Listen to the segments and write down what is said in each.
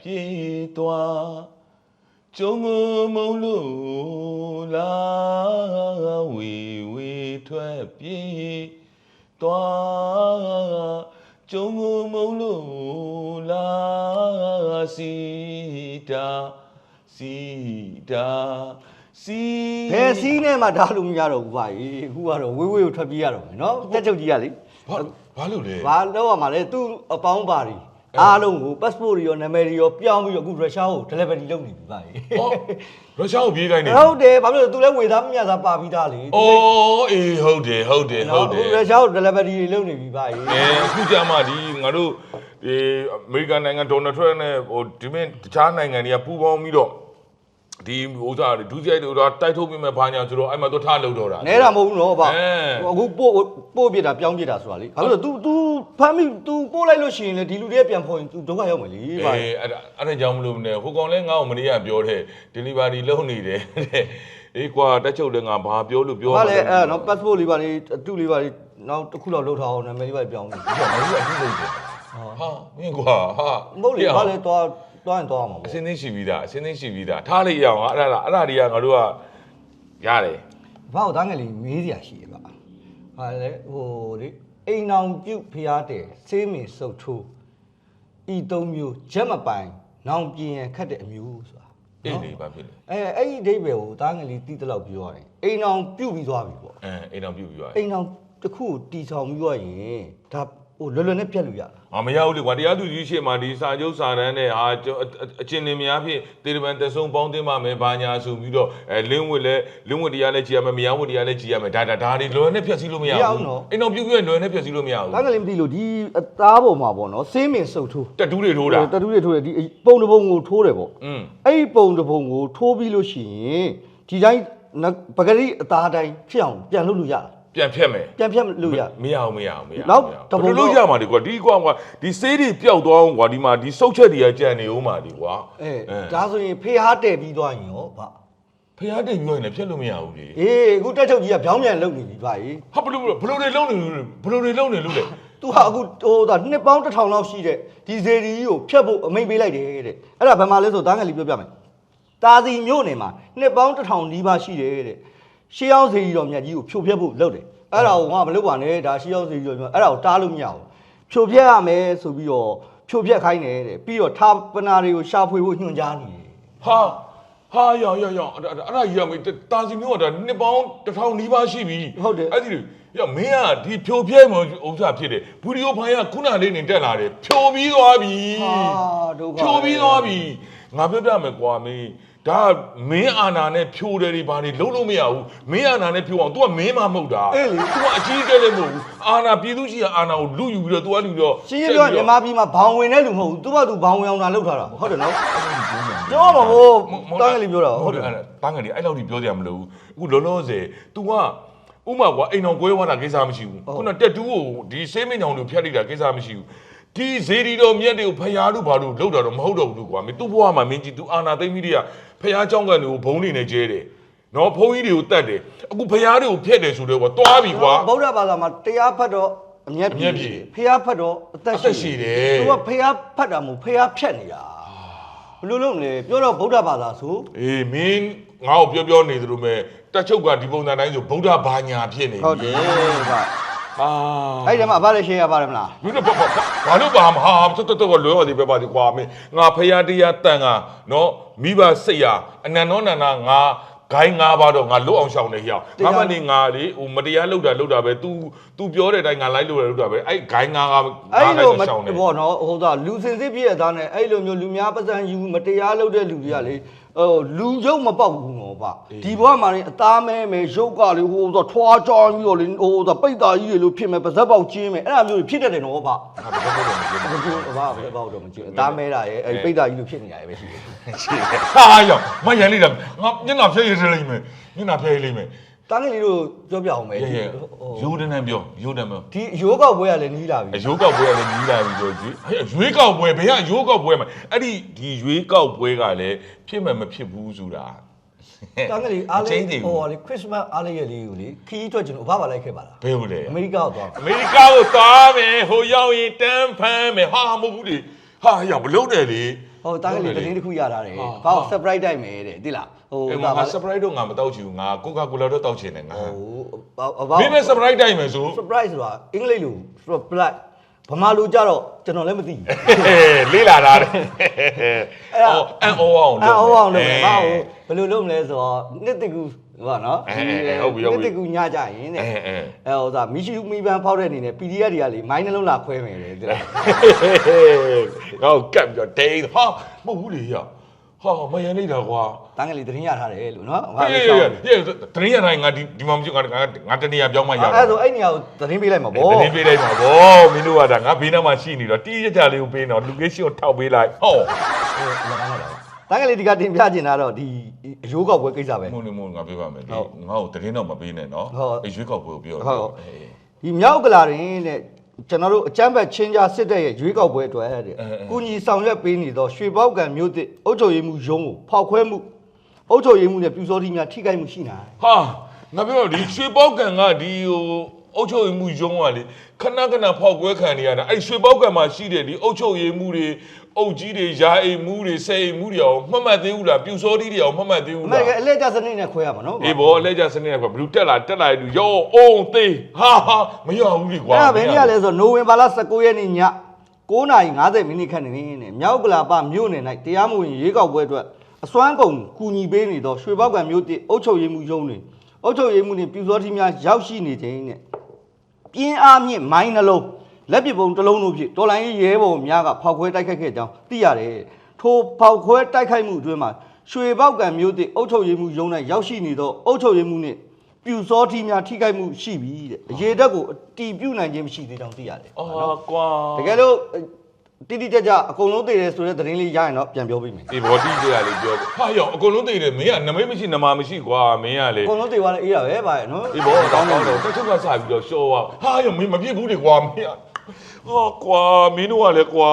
ပြေးသွားကျုံကိုမုံလို့လာဝီဝီထွက်ပြေးသွားကျုံကိုမုံလို့လာစီတာစီတာစီဘယ်စီးနဲ့မှဓာတ်လို့မရတော့ဘူးဗျာအခုကတော့ဝေးဝေးကိုထွက်ပြေးရတော့မယ်နော်တက်ချုပ်ကြီးကလေဘာဘာလို့လဲဘာတော့ရမှာလဲသူ့အပေါင်းပါတွေ အားလုံးကို passport တွေရောနာမည်တွေရောပြောင်းပြီးတော့အခုရုရှားကို delivery လုပ်နေပြီဗျာဟောရုရှားကိုပြေးခိုင်းနေဟုတ်တယ်ဘာဖြစ်လို့လဲသူလည်းဝေသားမမြသားပါပြီးသားလေ။အော်အေးဟုတ်တယ်ဟုတ်တယ်ဟုတ်တယ်အခုရုရှားကို delivery တွေလုပ်နေပြီဗျာ။အဲအခုကြမှာဒီငါတို့ဒီအမေရိကန်နိုင်ငံဒေါ်နယ်ထရန့်နဲ့ဟိုဒီမင်းတခြားနိုင်ငံတွေကပူးပေါင်းပြီးတော့ဒီဥစားဒုစရိုက်တို့တိုက်ထုတ်ပြီးမဲ့ဘာညာဆိုတော့အဲ့မှာတော့ထားလို့တော့တာနဲတာမဟုတ်ဘူးနော်ဗျာအဲအခုပို့ပို့ပြတာပြောင်းပြတာဆိုတာလေဘာဖြစ်လို့ तू तू ဖမ်းမိ तू ပို့လိုက်လို့ရှိရင်လေဒီလူတွေကပြန်ဖော်ရင် तू ဒုက္ခရောက်မယ်လေဗျာအေးအဲ့ဒါအဲ့ဒါကြောင့်မလို့မနေဟိုကောင်လဲငါ့ကိုမနေ့ကပြောတဲ့ delivery လုပ်နေတယ်တဲ့အေးကွာတက်ချုပ်လည်းငါဘာပြောလို့ပြောဟာလေလဲအဲ့နော် passport လေးပါလေအတူလေးပါလေနောက်တစ်ခုတော့လှုပ်ထားအောင်နာမည်လေးပါပြောင်းပြီဒီကငါတို့အခုလုပ်တယ်ဟာမင်းကွာဟာမဟုတ်လေဘာလဲသွားသွားရင်သွားမှာအပေါ့စင်းသိရှိပြီးသားအစင်းသိရှိပြီးသားထားလိုက်ရအောင်ဟာအဲ့ဒါအဲ့ဒါတွေကငါတို့ကရတယ်ဘာလို့သားငယ်လေးမေးစရာရှိရဲ့ဗျာဟာလေဟိုလေ အိမ်အောင်ပြုတ်ဖျားတယ်ဆေးမင်စုပ်ထိုးဤသုံးမျိုးချက်မပိုင်နောင်ပြင်းရန်ခတ်တဲ့အမျိုးဆိုတာအေးလေဘာဖြစ်လဲအဲအဲ့ဒီအဓိပ္ပာယ်ကိုသားငယ်လေးတီးတလောက်ပြောရတယ်အိမ်အောင်ပြုတ်ပြီးသွားပြီပေါ့အဲအိမ်တော်ပြုတ်ပြီးသွားအိမ်အောင်တစ်ခုကိုတီဆောင်ပြီးသွားရင်ဒါ ဟိုလွယ်လွယ်နဲ့ပြတ်လို့ရတာအာမရဘူးလေကွာတရားသူကြီးရှေ့မှာဒီစာချုပ်စာတမ်းနဲ့ဟာကျွန်တော်အအအချင်းလင်များဖြင့်တေတပန်တဆုံပေါင်းတင်ပါမယ်ဘာညာဆိုပြီးတော့အဲလင်းဝစ်လဲလင်းဝစ်တရားလဲကြည်ရမယ်မယားဝစ်တရားလဲကြည်ရမယ်ဒါဒါဒါတွေလွယ်နဲ့ဖြတ်စည်းလို့မရဘူးအိမ်တော်ပြုတ်ပြီးလွယ်နဲ့ဖြတ်စည်းလို့မရဘူးသားငယ်လေးမသိလို့ဒီအသားပေါ်မှာပေါ့နော်ဆေးမင်စုပ်ထိုးတက်တူးတွေထိုးတာတတူးတွေထိုးတယ်ဒီပုံတစ်ပုံကိုထိုးတယ်ပေါ့อืมအဲ့ဒီပုံတစ်ပုံကိုထိုးပြီးလို့ရှိရင်ဒီတိုင်းနပကတိအသားတိုင်းဖြစ်အောင်ပြန်လုပ်လို့ရတာ ပြန်ဖြတ်မယ်ပြန်ဖြတ်လို့ရ မရအောင်မရအောင်မရအောင်နောက်မရအောင်တပုံဘယ်လိုလုပ်ရမှာဒီကွာဒီကွာကွာဒီဆေးတွေပျောက်သွားအောင်ကွာဒီမှာဒီစုပ်ချက်တွေကကြံနေဦးမှာဒီကွာအဲဒါဆိုရင်ဖေဟာတဲ့ပြီးသွားရင်ရောဗျဖះတိတ်ညွှန်နေဖြတ်လို့မရဘူးလေအေးအခုတက်ချုပ်ကြီးကပြောင်းပြန်လုပ်နေပြီဗျကြီး ဟာဘယ်လိုဘယ်လိုတွေလုံးနေလို့ဘယ်လိုတွေလုံးနေလို့လဲသူဟာအခုဟိုဒါနှစ်ပေါင်းတစ်ထောင်လောက်ရှိတဲ့ဒီဇေဒီကြီးကိုဖြတ်ဖို့အမိန့်ပေးလိုက်တယ်တဲ့အဲ့ဒါဘယ်မှာလဲဆိုသားငယ်လေးပြောပြမယ်တာစီမြို့နယ်မှာနှစ်ပေါင်းတစ်ထောင်နီးပါးရှိတယ်တဲ့ ရှေးအောင်ဇေဒီတော်မြတ်ကြီးကိုဖြိုဖျက်ဖို့လုပ်တယ်အဲ့ဒါကိုငါမလုပ်ပါနဲ့ဒါရှေးအောင်ဇေဒီတော်မြတ်အဲ့ဒါကိုတားလို့မရဘူးဖြိုဖျက်ရမယ်ဆိုပြီးတော့ဖြိုဖျက်ခိုင်းတယ်တဲ့ပြီးတော့ထာပနာတွေကိုရှာဖွေဖို့ညွှန်ကြားနေတယ်ဟာဟာရရရအဲ့ဒါအဲ့ဒါကြီးရမေတာစီမျိုးကဒါနှစ်ပေါင်းတစ်ထောင်နီးပါးရှိပြီဟုတ်တယ်အဲ့ဒီရမင်းကဒီဖြိုဖျဲမဥစ္စာဖြစ်တယ်ဗီဒီယိုဖိုင်ကခုနလေးနေတက်လာတယ်ဖြိုပြီးသွားပြီဟာဒုက္ခဖြိုပြီးသွားပြီငါပြောပြမယ်ကွာမင်း ဒါမင်းအာနာနဲ့ဖြိုတယ်ဒီဘာတွေလုံးလို့မရဘူးမင်းအာနာနဲ့ဖြိုအောင် तू ကမင်းမမဟုတ်တာ အေးလေ तू ကအကြီးအကဲလည်းမဟုတ်ဘူးအာနာပြည်သူရှိရာအာနာကိုလူယူပြီးတော့ तू ကလူပြီးတော့ ရှင်းရှင်းပြောရင်မြန်မာပြည်မှာဘောင်ဝင်တဲ့လူမဟုတ်ဘူးသူ့ဘာသူဘောင်ဝင်အောင်တာလုပ်ထားတာဟုတ်တယ်နော်ပြောမှာဟိုတားငယ်လေးပြောတာဟုတ်တယ် အဲ့တန်းငယ်လေးအဲ့လောက်ထိပြောကြမလို့အခုလောလောဆယ် तू ကဥမာကွာအိမ်အောင်ကွဲသွားတာကိစ္စမရှိဘူးခုနတက်တူးကိုဒီဆေးမင်းညောင်တို့ဖျက်လိုက်တာကိစ္စမရှိဘူး ဒီဇေဒီတော်မြက်တွေကိုဖျားလို့ဘာလို့လောက်တာတော့မဟုတ်တော့ဘူးကွာမင်းသူ့ဘဝမှာမင်းကြီး तू အာနာသိမ့်ပြီးတည်းကဖျားเจ้าကန်တွေကိုဘုံနေနေကျဲတယ်နော်ဘုံကြီးတွေကိုတတ်တယ်အခုဖျားတွေကိုဖျက်တယ်ဆိုတော့ကွာတွားပြီကွာ ဗုဒ္ဓဘာသာမှာတရားဖတ်တော့အမျက် အမျက်ပြေ ပြေဖះဖတ်တော့အသက် အသက်ရှိတယ် သူကဖះဖတ်တာမဟုတ်ဖះဖြတ်နေတာဘယ်လိုလုပ်မလဲပြောတော့ဗုဒ္ဓဘာသာဆို အေးမင်းငါ့ကိုပြောပြောနေသလိုမဲ့တက်ချုပ်ကဒီပုံစံတိုင်းဆိုဗုဒ္ဓဘာညာဖြစ်နေပြီ ဟုတ်တယ်ဗျ အာအဲ့ဒီမှာအဘလည်းရှင်းရပါတယ်မလားလူတို့ဘာဘာဘာလို့ပါမဟာတော်တော်တော်လွယ်ရသည်ပဲပါဒီကွာမင်းငါဖရာတရားတန်ကနော်မိဘစိတ်ရအနန္တောနန္ဒငါဂိုင်းငါပါတော့ငါလွတ်အောင်ရှောင်နေရအောင်ငါမနေငါလေဟိုမတရားလုပ်တာလုပ်တာပဲ तू तू ပြောတဲ့အတိုင်းငါလိုက်လို့လုပ်တာပဲအဲ့ဂိုင်းငါကအဲ့လိုမရှောင်နေဘောနော်ဟိုသာလူစင်စစ်ပြည့်ရသားနဲ့အဲ့လိုမျိုးလူများပစံယူမတရားလုပ်တဲ့လူတွေကလေဟိုလူရုပ်မပေါက်ဘူး နော်ဗျဒီဘဝမှာနေအသားမဲမဲရုပ်ကလေဟိုသာထွားကြောင်းပြီးတော့လေဟိုသာပိတ်တာကြီးတွေလို့ဖြစ်မဲ့ပါဇက်ပေါက်ကျင်းမဲ့အဲ့လိုမျိုးဖြစ်တတ်တယ်နော်ဗျငါဘယ်တော့မှမပြောမကြည့်ဘာပဲပေါ့တော့မကြည့်အသားမဲတာရဲ့အဲ့ပိတ်တာကြီးလို့ဖြစ်နေတာရဲ့ပဲရှိတယ်ဟာရောက်မရန်လေးတာငါမျက်နှာဖျက်ရလိမ့်မယ်မျက်နှာဖျက်ရလိမ့်မယ်တားငယ်လေးတို့ပြောပြအောင်မယ်ရဲရဲရိုးတန်းတန်းပြောရိုးတန်းပြောဒီရိုးကောက်ပွဲကလည်းနီးလာပြီအယိုးကောက်ပွဲကလည်းကြီးလာပြီဆိုရွေးဟဲ့ရွေးကောက်ပွဲဘယ်ကအယိုးကောက်ပွဲမှာအဲ့ဒီဒီရွေးကောက်ပွဲကလည်းဖြစ်မှမဖြစ်ဘူးဆိုတာ တားငယ်လေးအားအချိန်လေးတည်းဟိုဟာလေခရစ်စမတ်အားလေးရဲ့လေးကိုလေခီးထွက်ကျွန်တော်ဘာပါလိုက်ခဲ့ပါလားဘယ်လိုလဲအမေရိကကိုသွားအမေရိကကိုသွားမယ်ဟိုရောက်ရင်တန်းဖမ်းမယ်ဟာမဟုတ်ဘူးလေဟာရောက်မလုံးနဲ့လေဟိုတားကလေးသတင်းတစ်ခုရတာတယ်ဟာဘာလို့ surprise တိုက်မယ်တဲ့တိလားဟိုအေးဒါငါပါ surprise တော့ငါမတောက်ချင်ဘူးငါကိုကာကိုလာတော့တောက်ချင်တယ်ငါဟိုဘာမင်းပဲ surprise တိုင်းမယ်ဆို surprise ဆိုတာအင်္ဂလိပ်လို surprise ဗမာလိုကြတော့ကျွန်တော်လည်းမသိဘူးလေးလာတာတဲ့အဲ့ဒါအော်အန်အောအောင်အဲ့ဟိုအောင်လုပ်မယ်အဲဘာလို့ဘယ်လိုလုပ်မလဲဆိုတော့နှစ်တကူဟောနော်အဲအဲဟုတ်ပြီဟုတ်ပြီနှစ်တကူညကြရင်တဲ့အဲအဲအဲဟိုသာမီရှူမီပန်းဖောက်တဲ့အနေနဲ့ PDF တွေကလေမိုင်းနှလုံးလာခွဲမယ်လေတိလားငါ့ကိုကပ်ပြီးတော့ဒိန်းဟာမဟုတ်ဘူးလေရ ဟာမယန်လိုက်တာကွာတန်းကလေးသတင်းရထားတယ်လို့နော်ဟေးဟေးဟေးတရင်ရတိုင်းငါဒီဒီမှာမရှိငါငါငါတနေရာပြောင်းမှရအဲ့ဒါဆိုအဲ့နေရာကိုသတင်းပေးလိုက်မှာဗောတရင်ပေးလိုက်ပါဗောမင်းတို့ကဒါငါဘေးနားမှာရှိနေတော့တီးကြကြလေးကိုပေးတော့ location ကိုထောက်ပေးလိုက်ဟောတန်းကလေးဒီကတင်ပြချင်တာတော့ဒီအရိုးကောက်ပွဲကိစ္စပဲမုန်းနေမုန်းငါပြောပါမယ်ဒီဟုတ်ငါ့ကိုတရင်တော့မပေးနဲ့နော်ဟုတ်အေးရွေးကောက်ပွဲကိုပြောဟုတ်အေးဒီမြောက်ကလာရင်တဲ့ ကျွန်တော်တို့အကြမ်းဖက်ချင်းကြားစစ်တပ်ရဲ့ရွေးကောက်ပွဲအတွက်တဲ့အဲအဲကုညီဆောင်ရွက်ပေးနေတော့ရွှေပေါက်ကံမျိုးတစ်အုတ်ချုပ်ရည်မှုရုံးကိုဖောက်ခွဲမှုအုတ်ချုပ်ရည်မှုနဲ့ပြူစောတိများထိခိုက်မှုရှိနာတယ်ဟာငါပြောတော့ဒီရွှေပေါက်ကန်ကဒီဟိုအုတ်ချုပ်ရည်မှုယုံကလေခဏခဏဖောက်ကွဲခံနေရတာအဲ့ရွှေပေါက်ကန်မှာရှိတဲ့ဒီအုတ်ချုပ်ရည်မှုတွေ အုတ်ကြီးတွေယာအိမ်မှုတွေဆယ်အိမ်မှုတွေအောင်မှတ်မှတ်သေးဘူးလားပြူစောတိတွေအောင်မှတ်မှတ်သေးအဘူးမေလားကအလဲကျစနစ်နဲ့ခွဲရမှာနော်အေးဘောအလဲကြစနေကဘလူတက်လာတက်လာလူရောအုံသေးဟာဟာမရဘူးလေကွာအဲ့ဒါဘယ်နေ့ရလဲဆိုတော့နိုဝင်ဘာလ19ရက်နေ့ည9:50မိနစ်ခန့်နေနဲ့မြောက်ကလာပမြို့နယ်၌တရားမဝင်ရေကောက်ပွဲအတွက်အစွမ်းကုန်ကူညီပေးနေသောရွှေပေါက်ကံမြို့တစ်အုတ်ချုပ်ရည်မှုရုံးတွင်အုတ်ချုပ်ရည်မှုနှင့်ပြူစောတိများရောက်ရှိနေခြင်းနဲ့ပြင်းအားမြင့်မိုင်းနှလုံး လက်ပစ်ပုံတစ်လုံးတို့ဖြင့်တော်လိုင်းရေးရဲဘော်များကဖောက်ခွဲတိုက်ခိုက်ခဲ့ကြောင်းသိရတယ်။ထိုဖောက်ခွဲတိုက်ခိုက်မှုအတွင်းမှာရွှေပေါက်ကံမျိုးတစ်အုတ်ချုပ်ရည်မှုရုံး၌ရောက်ရှိနေသောအုတ်ချုပ်ရည်မှုနှင့်ပြူစောထီများထိခိုက်မှုရှိပြီတဲ့အရေးတက်ကိုအတီးပြုတ်နိုင်ခြင်းမရှိသေးကြောင်းသိရတယ်အာကွာ။တကယ်လို့တိတိကျကျအကုန်လုံးသိတယ်ဆိုတဲ့သတင်းလေးရရင်တော့ပြန်ပြောပေးမယ်။အေးဘောတီးကြရလေပြောဟာရောအကုန်လုံးသိတယ်မင်းကနမိတ်မရှိနမမရှိကွာမင်းကလေအကုန်လုံးသိသွားလဲအေးရပဲဗါရနော်။ဒီဘောကောင်းတော့တက်ချုပ်ကစပြီးတော့ရှော့သွားဟာရောမင်းမပြစ်ဘူးလေကွာမင်း ဟောကွာမင်းတို့ကလည်းကွာ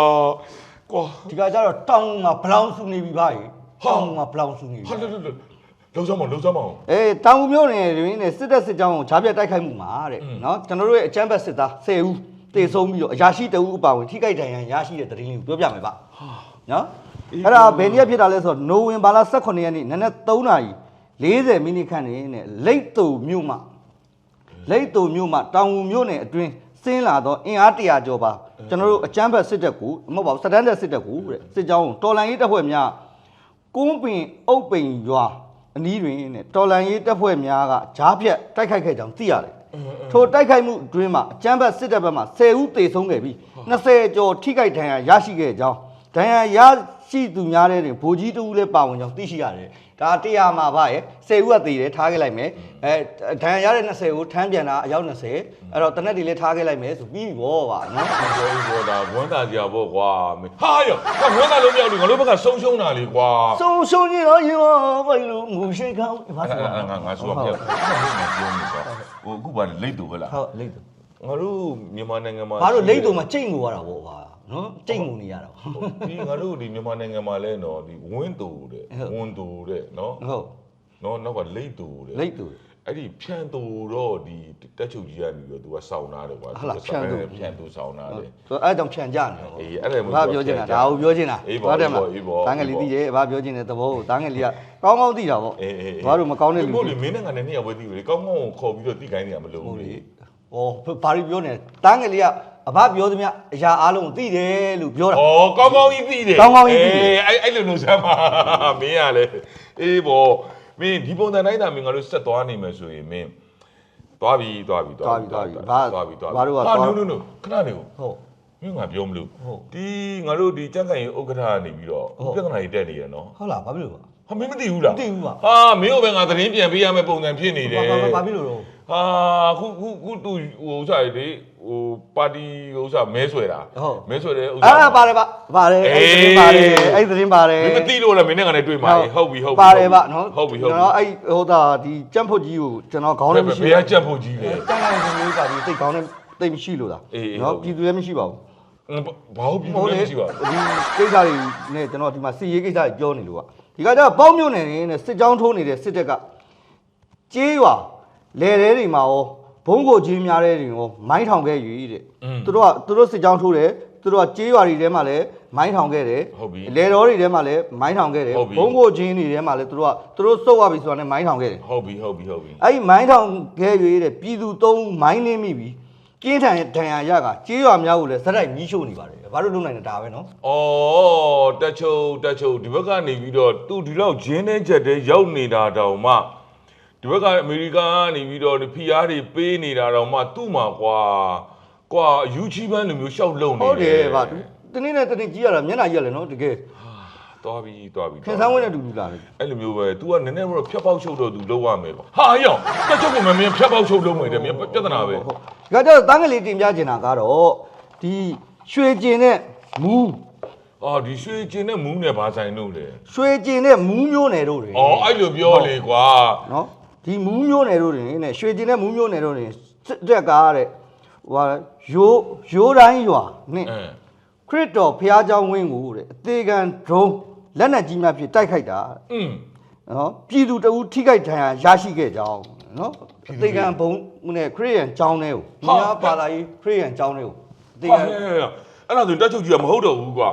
ကွာဒီကကြတော့တောင်းမှာဘလောင်ဆူနေပြီဗါရတောင်းမှာဘလောင်ဆူနေပြီဟာလို့လို့လုံးစမ်းမလုံးစမ်းမအောင်အေးတောင်ကူမျိုးနယ်တွင်နဲ့စစ်တပ်စစ်ကြောင်းကိုဂျားပြတ်တိုက်ခိုက်မှုမှာတဲ့อืมနော်ကျွန်တော်တို့ရဲ့အကြမ်းဖက်စစ်သား10ဦးတေဆုံးပြီးတော့အရာရှိတအဦးအပါဝင်ထိခိုက်ဒဏ်ရာရရှိတဲ့သတင်းလေးကိုပြောပြမယ်ဗျနော်အဲ့ဒါဘယ်နည်းဖြစ်တာလဲဆိုတော့နိုဝင်ဘာလ18ရက်နေ့နနက်3နာရီ40မိနစ်ခန့်နေနဲ့လိတ်တူမြို့မှာလိတ်တူမြို့မှာတောင်ကူမျိုးနယ်အတွင်း ဆင်းလာတော့အင်အားတရာကျော်ပါကျွန်တော်တို့အကြမ်းဖက်စစ်တပ်ကိုမဟုတ်ပါဘူးစတန်ဒတ်စစ်တပ်ကိုတဲ့စစ်ကြောင်းကိုတော်လန်ရေးတပ်ဖွဲ့များကုန်းပင်အုပ်ပိန်ရွာအနီးတွင်နဲ့တော်လန်ရေးတပ်ဖွဲ့များကဂျားဖြတ်တိုက်ခိုက်ခဲ့ကြောင်းသိရတယ်။ထိုတိုက်ခိုက်မှုအတွင်းမှာအကြမ်းဖက်စစ်တပ်ဘက်မှ10ဦးသေဆုံးခဲ့ပြီး20ကျော်ထိခိုက်ဒဏ်ရာရရှိခဲ့ကြောင်းဒဏ်ရာရ ရှိသူများတဲ့တွင်ဗိုလ်ကြီးတဦးလည်းပါဝင်ကြောင်းသိရှိရတယ်။ဒါတရားမှာပါရဲ့10ဦးကသေတယ်ထားခဲ့လိုက်မယ်။အဲဒဏ်ရာရတဲ့20ကိုထမ်းပြန်တာအယောက်20အဲ့တော့တနက်တွေလည်းထားခဲ့လိုက်မယ်ဆိုပြီးပြီဗောပါနော်။ပြောပြီးတော့ဒါဝမ်းသာကြပေါ့ကွာမင်းဟာရောဟာဝမ်းသာလို့မရဘူးငါတို့ဘက်ကဆုံးရှုံးတာလေကွာဆုံးရှုံးရင်တော့ရင်တော့ဘာလို့ငူရှိကောင်းဘာဆိုငါငါငါဆိုတော့ပြောပြောနေကွာဟိုအခုပါလိတ်တူဟဲ့လားဟုတ်လိမ့်တယ် ငါတို့မြန်မာနိုင်ငံမှာဘာလို့လိမ့်တုံမှာကြိတ်ငူရတာဗောပါနော်ကြိတ်ငူနေရတာဗောဒီငါတို့ဒီမြန်မာနိုင်ငံမှာလဲနော်ဒီဝင်းတူတဲ့ဟုတ်ဝင်းတူတဲ့နော်ဟုတ်နော်နောက်ကလိတ်တူတဲ့လိမ့်တူအဲ့ဒီဖြန်တူတော့ဒီတက်ချုပ်ကြီးကနေပြီးတော့ तू ကစောင်းနာတယ်ကွာဟုတ်လားဖြန့်တူဖြန်တူစောင်းနာတယ်ဆိုအဲ့ကြောင့်ဖြန်ကြနေတယ်အေးအဲ့ဒါမျိုးဘာပြောချင်တာဒါကိုပြောချင်တာအေးပေါ့တယ်မအေးပေါ့တန်းငယ်လေးသိတယ်ဘာပြောချင်တဲ့သဘောကိုတန်းငယ်လေးကကောင်းကောင်းသိတာဗောအေးအေးဘာလို့မကောင်းတဲ့လူဘို့တွေလေမင်းနဲ့ငါနဲ့နှစ်ယောက်ပဲသိတယ်ကောင်းကောင်းကိုခေါ်ပြီးတော့သိခိုင်းနေရမလို့ဟုတ်လေလေ ဩဘာလို့ပြောနေလဲတန်းငယ်လေးကအဘပြောသမျှအရာအားလုံးသိတယ်လို့ပြောတာဩကောင်းကောင်းကြီးသိတယ်ကောင်းကောင်းကြီးသိတယ် အေးအဲ့အဲ့လိုလို့စမ်းပါမင်းကလေအေးပေါ့မင်းဒီပုံစံတိုင်းသာမင်းငါတို့ဆက်သွားနိုင်မယ်ဆိုရင်မင်းသွားပြီသွားပြီသွားပြီသွားပြီသွားပြီသွားပြီဘာတို့ကဟာသွား no no no ခဏနေကိုဟုတ် မင်းငါပြောမလို့ဟုတ်ဒီငါတို့ဒီကြက်ကန်ရင်ဥက္ကဋ္ဌကနေပြီးတော့ဟုတ် ပြဿနာကြီးတက်နေရနော်ဟုတ်လားဘာဖြစ်လို့ပါ ဟာမင်းမသိဘူးလားမသိဘူးပါဟာမင်းတို့ပဲငါသတင်းပြန်ပေးရမယ့်ပုံစံဖြစ်နေတယ်ဘာဘာဘာဖြစ်လို့တော့ဟာခုခုခုတူဟိုဥစားလေဟိုပါတီဟိုဥစားမဲဆွဲတာဟုတ်မဲဆွဲတဲ့ဥအဲ့စားဒါပါတယ်ပါပါတယ်အဲ့ဒီသတင်းပါတယ်အဲ့ဒီသတင်းပါတယ်မင်းမသိလို့လားမင်းနဲ့ငါနဲ့တွေ့မှာလေဟုတ်ပြီဟုတ်ပြီပါတယ်ဗျနော်ဟုတ်ပြီဟုတ်ပြီကျွန်တော်အဲ့ဟိုဒါဒီကြက်ဖို့ကြီးကိုကျွန်တော်ခေါင်းဘထဲယ်မရှိဘယ်ကကြက်ဖို့ကြီးလဲတန်းတိုင်းကလေးပါဒီတိတ်ခေါင်းထဲတိတ်မရှိလို့လားအေးအေးနော်ဟုတ်ပြီပြည်သူလည်းမရှိပါဘူးဘာဟုတ်ပြီလဲမရှိပါဘူးဒီကိစ္စတွေနဲ့ကျွန်တော်ဒီမှာစီရေးကိစ္စတွေပြောနေလို့က ဒီကကြတော့ပေါင်းမြို့နယ်နဲ့စစ်ကြောင်းထိုးနေတဲ့စစ်တပ်ကကြေးရွာလေတဲတွေမှာရောဘုံကိုကြီးများတဲ့တွေရောမိုင်းထောင်ခဲ့ရည်တဲ့သူတို့ကသူတို့စစ်ကြောင်းထိုးတယ်သူတို့ကကြေးရွာတွေထဲမှာလည်းမိုင်းထောင်ခဲ့တယ်ဟုတ်ပြီလေတော်တွေထဲမှာလည်းမိုင်းထောင်ခဲ့တယ်ဟုတ်ပြီဘုံဘိုချင်းတွေထဲမှာလည်းသူတို့ကသူတို့စုပ်ရပြီဆိုတာနဲ့မိုင်းထောင်ခဲ့တယ်ဟုတ်ပြီဟုတ်ပြီဟုတ်ပြီအဲ့ဒီမိုင်းထောင်ခဲ့ရတဲ့ပြည်သူသုံးဦးမိုင်းနှင်းမိပြီကင်းထန်ဒဏ်ရာရကကြေးရွာများကိုလည်းစက်တိုက်မီးရှို့နေပါတယ် ဘာလို့လုပ်နိုင်လဲဒါပဲနော်အော်တက်ချုပ်တက်ချုပ်ဒီဘက်ကနေပြီးတော့သူဒီလောက်ဂျင်းနဲ့ချက်တဲ့ရောက်နေတာတောင်မှဒီဘက်ကအမေရိကန်ကနေပြီးတော့ဒီဖီအားတွေပေးနေတာတောင်မှသူ့မှာကွာကွာယူချီပန်းလိုမျိုးရှောက်လုံနေဟုတ်တယ်ဗျတနေ့နဲ့တနေ့ကြီးရတာမျက်နှာကြီးရလဲနော်တကယ်သွားပြီသွားပြီခင်ဆန်းဝင်းနဲ့တူတူလာတယ်အဲ့လိုမျိုးပဲ तू ကနည်းနည်းတော့ဖြတ်ပေါက်ချုပ်တော့ तू လောက်ရမယ်ပေါ့ဟာရောက်တက်ချုပ်ကမမင်းဖြတ်ပေါက်ချုပ်လုံးမယ်တဲ့မင်းပြဿနာပဲဟုတ်ဒီကကြတော့တန်းကလေးတင်ပြချင်တာကတော့ဒီ ရွှေကျင်နဲ့မူးအော်ဒီရွှေကျင်နဲ့မူးနဲ့ဘာဆိုင်လို့လဲရွှေကျင်နဲ့မူးမျိုးနယ်တို့တွေအော်အဲ့လိုပြောလေကွာနော်ဒီမူးမျိုးနယ်တို့တွေနဲ့ရွှေကျင်နဲ့မူးမျိုးနယ်တို့တွေစစ်တက်ကတဲ့ဟိုရိုးရိုးတိုင်းရွာနဲ့ခရစ်တော်ဘုရားကျောင်းဝင်းကိုတဲ့အသေးခံဒုံးလက်နက်ကြီးများဖြင့်တိုက်ခိုက်တာอืมနော်ပြည်သူတအူးထိခိုက်ဒဏ်ရာရရှိခဲ့ကြောင်းနော်အသေးခံဘုံနဲ့ခရစ်ယာန်ကျောင်းတွေကိုမြားပါလာကြီးခရစ်ယာန်ကျောင်းတွေကို အသေးဟာခံဟဲ့ဟဲ့ဟဲ့အဲ့ဒါဆိုတက်ချုပ်ကြီးကမဟုတ်တော့ဘူးကွာ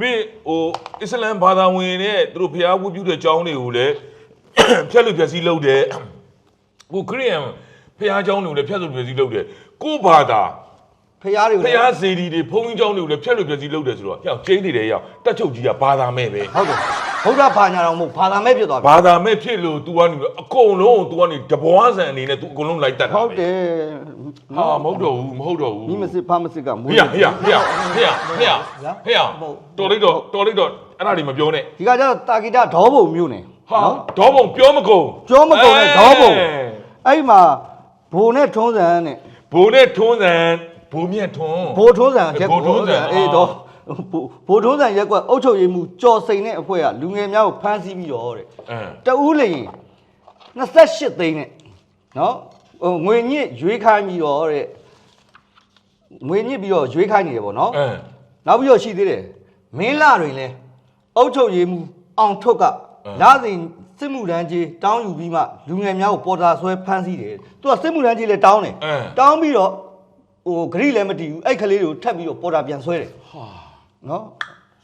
မင်းဟိုအစ္စလမ်ဘာသာဝင်နဲ့သူတို့ဖျားဝတ်ပြုတဲ့ကျောင်းတွေကိုလည်းဖြတ်လို့ဖြတ်စည်းလုပ်တယ်ကိုခရီးယန်ဖျားကျောင်းတွေကိုလည်းဖြတ်လို့ဖြတ်စည်းလုပ်တယ်ကိုဘာသာ ဖျားတွေကို ဖ လည်း ျားစေတီတွေဘုန်းကြီးကျောင်းတွေကိုလည်းဖြတ်လို့ဖြတ်စည်းလုပ်တယ်ဆိုတော့ဟျောက်ကျင်းနေတယ်ဟျောက်တက်ချုပ်ကြီးကဘာသာမဲ့ပဲ ဟုတ်တယ်ဘုရားဘာညာတော်မဟုတ်ဘာသာမဲ့ဖြစ်သွားပြီ ဘာသာမဲ့ဖြစ်လို့ तू ကနေပြီးတော့အကုန်လုံး तू ကနေတဘွားဆန်အနေနဲ့ तू အကုန်လုံးလိုက်တတ်တာ ဟုတ်တယ် ဟာမဟုတ်တော့ဘူးမဟုတ်တော့ဘူး မိမစစ်ဖာမစစ်ကမွေး ဟေ့ဟေ့ဟေ့ဟေ့ဟေ့ဟေ့ဟေ့တော်လိုက်တော့တော်လိုက်တော့အဲ့ဒါတွေမပြောနဲ့ ဒီကကျတော့တာဂီတာဒေါဘုံမျိုးနေ ဟာ နော် ဒေါဘုံပြောမကုန် ပြောမကုန်နဲ့ဒေါဘုံ အဲ အဲ့ဒီမှာဘိုနဲ့ထုံးစံနဲ့ ဘိုးနဲ့ထွန်းစံ ဘိုးမြတ်ထွန်း ဘိုထုံးစံရက်ဘိုးထွန်းစံအေးတော့ဘိုထုံးစံရက်ကွက်အုတ်ချုပ်ရည်မှုကြော်စိန်တဲ့အဖွဲ့ကလူငယ်များကိုဖမ်းဆီးပြီးတော့တဲ့အဲတဦးလျင်28သိန်းနဲ့နော်ဟိုငွေညစ်ရွေးခိုင်းပြီးတော့တဲ့ငွေညစ်ပြီးတော့ရွေးခိုင်းနေတယ်ပေါ့နော်အဲနောက်ပြီးတော့ရှိသေးတယ်မင်းလာတွင်လဲအုတ်ချုပ်ရည်မှုအောင်ထုတ်ကလာစဉ်စစ်မှုတန်းကြီးတောင်းယူပြီးမှလူငယ်များကိုပေါ်တာဆွဲဖမ်းဆီးတယ်သူကစစ်မှုတန်းကြီးလဲတောင်းတယ်အဲတောင်းပြီးတော့ ဟိုဂရိလည်းမတည်ဘူးအဲ့ကလေးတွေကိုထပ်ပြီးတော့ပေါ်တာပြန်ဆွဲတယ်ဟာနော်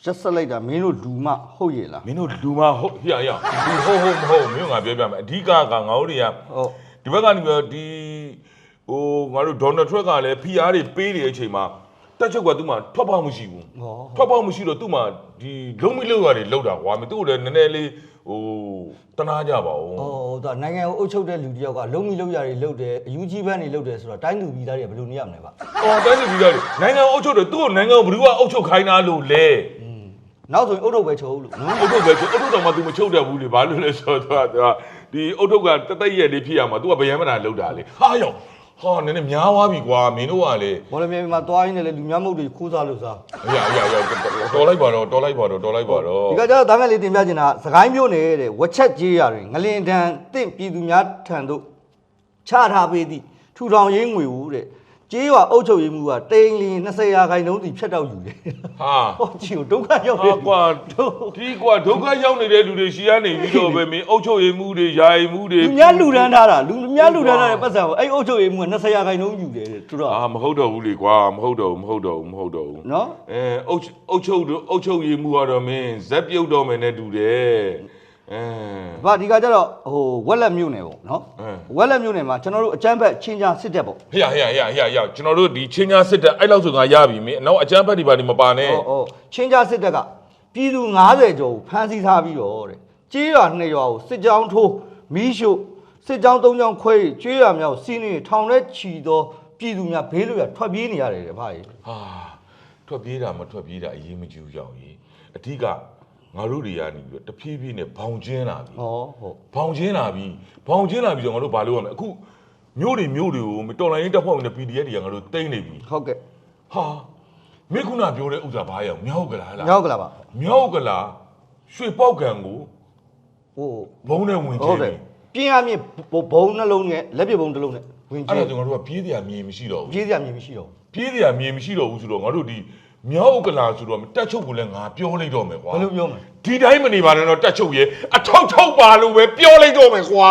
ရက်ဆက်လိုက်တာမင်းတို့လူမဟုတ်ရဲ့လားမင်းတို့လူမဟုတ်ဟေ့ဟေ့ဒီဟုတ်ဟုတ်မဟုတ်မင်းကငါပြောပြမယ်အဓိကကငါတို့တွေကဟုတ်ဒီဘက်ကနေပြီးတော့ဒီဟိုငါတို့ဒေါ်နယ်ထရက်ကလည်း PR တွေပေးနေတဲ့အချိန်မှာတက်ချုပ်ကသူ့မှာထွက်ပေါက်မရှိဘူးဟောထွက်ပေါက်မရှိတော့သူ့မှာဒီလုံးမလုံးရတယ်လောက်တာကွာမသူ့ကိုလည်းနည်းနည်းလေး ဟိုတနာကြပါဦး ဟိုဒါနိုင်ငံကိုအုပ်ချုပ်တဲ့လူတစ်ယောက်ကလုံးမီလုံးရတွေလုပ်တယ်အယူကြီးပန်းတွေလုပ်တယ်ဆိုတော့တိုင်းသူပြည်သားတွေကဘယ်လိုနေရမလဲဗျ အော်တိုင်းပြည်ကြီးကနိုင်ငံအုပ်ချုပ်တယ်သူ့ကိုနိုင်ငံကိုဘယ်သူကအုပ်ချုပ်ခိုင်းတာလို့လဲ နောက်ဆိုရင်အုတ်ထုတ်ပဲချုပ်လို့နော် အုပ်ချုပ်ပဲအုပ်ချုပ်တော့မှ तू မချုပ်တတ်ဘူးလေဘာလို့လဲဆိုတော့ तू ကဒီအုပ်ချုပ်ကတသက်ရက်လေးဖြစ်ရမှာ तू ကဗျံမနာလောက်တာလေဟာယော ဟာနည်းနည်းများသွားပြီကွာမင်းတို့ကလေဘောလမြေမှာတွားရင်းနဲ့လေလူများမုတ်တွေခိုးစားလို့စားအရာအရာတော်လိုက်ပါတော့တော်လိုက်ပါတော့တော်လိုက်ပါတော့ဒီကကြတော့ဒါမဲ့လေးတင်ပြချင်တာစကိုင်းမျိုးနေတဲ့ဝက်ချက်ကြေးရတွေငလင်တန်တင့်ပြည်သူများထံသို့ချထားပေးသည့်ထူထောင်ရေးငွေဦးတဲ့ ကြေးရွာအုပ်ချုပ်ရေးမှုကတိန်လီ20ရာခိုင်နှုန်းစီဖြတ်တောက်ယူတယ်ဟာဟောကြည့်ကိုဒုက္ခရောက်နေဟာကွာဒီကွာဒုက္ခရောက်နေတဲ့လူတွေရှိရနေပြီးတော့ပဲမင်းအုပ်ချုပ်ရေးမှုတွေယာယီမှုတွေလူများလူတန်းထားတာလူများလူတန်းထားတဲ့ပတ်စံကိုအဲ့အုပ်ချုပ်ရေးမှုက20ရာခိုင်နှုန်းယူတယ်တဲ့သူတို့ကအာမဟုတ်တော့ဘူးလေကွာမဟုတ်တော့ဘူးမဟုတ်တော့ဘူးမဟုတ်တော့ဘူးနော်အဲအုတ်အုတ်ချုပ်တို့အုတ်ချုပ်ရေးမှုကတော့မင်းဇက်ပြုတ်တော့မယ်နဲ့တူတယ် အဲဗာဒီကကြတော့ဟိုဝက်လက်မြို့နယ်ပေါ့နော်အင်းဝက်လက်မြို့နယ်မှာကျွန်တော်တို့အကြမ်းဖက်ချင်းချာစစ်တပ်ပေါ့ဟေ့ဟေ့ဟေ့ဟေ့ဟေ့ကျွန်တော်တို့ဒီချင်းညာစစ်တပ်အဲ့လောက်ဆိုငါရပြီမင်းအနောက်အကျန်းဖက်ဒီပါဒီမပါနဲ့ဟောဟောချင်းချာစစ်တပ်ကပြည်သူ90ကျော်ကိုဖမ်းဆီးထားပြီးတော့တဲ့ကြေးရွာနှစ်ရွာကိုစစ်ကြောင်းထိုးမီးရှို့စစ်ကြောင်းသုံးကြောင်းခွဲ၍ကြေးရွာမြောက်စီးနေထောင်နဲ့ချီသောပြည်သူများဘေးလွတ်ရာထွက်ပြေးနေရတယ်တဲ့ဗာကြီးဟာထွက်ပြေးတာမထွက်ပြေးတာအရေးမကြီးဘူးကြောင်ကြီးအဓိက ငါတို့တွေကနေပြီးတော့တဖြည်းဖြည်းနဲ့ဘောင်ကျင်းလာပြီဟောဟုတ်ဘောင်ကျင်းလာပြီဘောင်ကျင်းလာပြီဆိုတော့ငါတို့ဘာလုပ်ရမလဲအခုမြို့တွေမြို့တွေကိုမတော်လိုင်းရေးတပ်ဖွဲ့ဝင်တွေ PDF တွေကငါတို့တိမ့်နေပြီဟုတ်ကဲ့ဟာမင်းခုနပြောတဲ့ဥစ္စာဘာရောက်မြောက်ကလားလားရောက်ကလာပါမြောက်ကလားရွှေပေါက်ကံကိုဟိုဘုံနဲ့ဝင်ဟုကျတ်င်းတယ်ပြီပြင်းရမြင့်ဘုံနှလုံးနဲ့လက်ပြဘုံတစ်လုံးနဲ့ဝင်အဲ့ကျဒါင်းကြောင့်ငါတို့ကပြေးတရားမြေမရှိတော့ဘူး ပြေးစရာမြင်မရှိတော့ပြေးတရားမြေမရှိတော့ဘူးဆိုတော့ငါတို့ဒီ မြောက်ကလားဆိုတော့တက်ချုပ်ကိုလည်းငါပြောလိုက်တော့မယ်ကွာဘယ်လိုပြောမလဲဒီတိုင်းမနေပါနဲ့တော့တက်ချုပ်ရဲ့အထောက်ထောက်ပါလို့ပဲပြောလိုက်တော့မယ်ကွာ